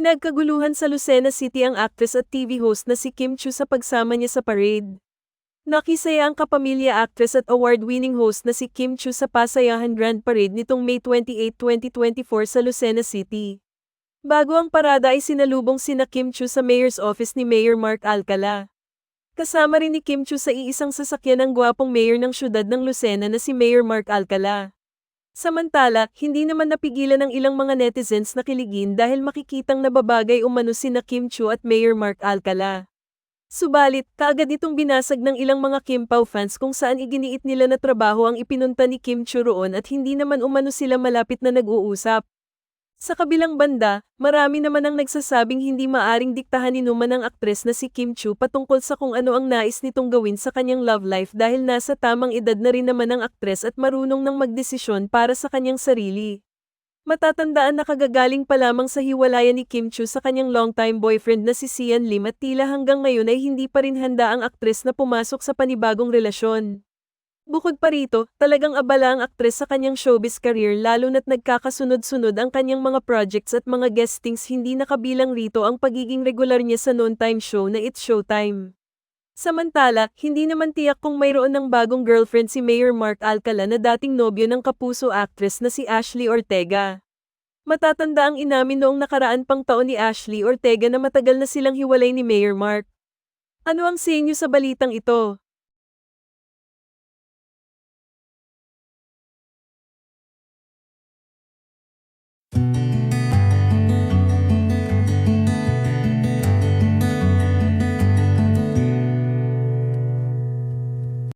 Pinagkaguluhan sa Lucena City ang actress at TV host na si Kim Chu sa pagsama niya sa parade. Nakisaya ang kapamilya actress at award-winning host na si Kim Chu sa Pasayahan Grand Parade nitong May 28, 2024 sa Lucena City. Bago ang parada ay sinalubong sina Kim Chu sa mayor's office ni Mayor Mark Alcala. Kasama rin ni Kim Chu sa iisang sasakyan ng gwapong mayor ng syudad ng Lucena na si Mayor Mark Alcala. Samantala, hindi naman napigilan ng ilang mga netizens na kiligin dahil makikitang nababagay umano sina Kim Chu at Mayor Mark Alcala. Subalit, kaagad itong binasag ng ilang mga Kim Pao fans kung saan iginiit nila na trabaho ang ipinunta ni Kim Chu roon at hindi naman umano sila malapit na nag-uusap. Sa kabilang banda, marami naman ang nagsasabing hindi maaring diktahan ni Numan ang aktres na si Kim Chu patungkol sa kung ano ang nais nitong gawin sa kanyang love life dahil nasa tamang edad na rin naman ang aktres at marunong ng magdesisyon para sa kanyang sarili. Matatandaan na kagagaling pa lamang sa hiwalayan ni Kim Chu sa kanyang longtime boyfriend na si Sian Lim at tila hanggang ngayon ay hindi pa rin handa ang aktres na pumasok sa panibagong relasyon. Bukod pa rito, talagang abala ang aktres sa kanyang showbiz career lalo na't nagkakasunod-sunod ang kanyang mga projects at mga guestings hindi nakabilang rito ang pagiging regular niya sa noon-time show na It's Showtime. Samantala, hindi naman tiyak kung mayroon ng bagong girlfriend si Mayor Mark Alcala na dating nobyo ng kapuso actress na si Ashley Ortega. Matatanda ang inamin noong nakaraan pang taon ni Ashley Ortega na matagal na silang hiwalay ni Mayor Mark. Ano ang sa inyo sa balitang ito?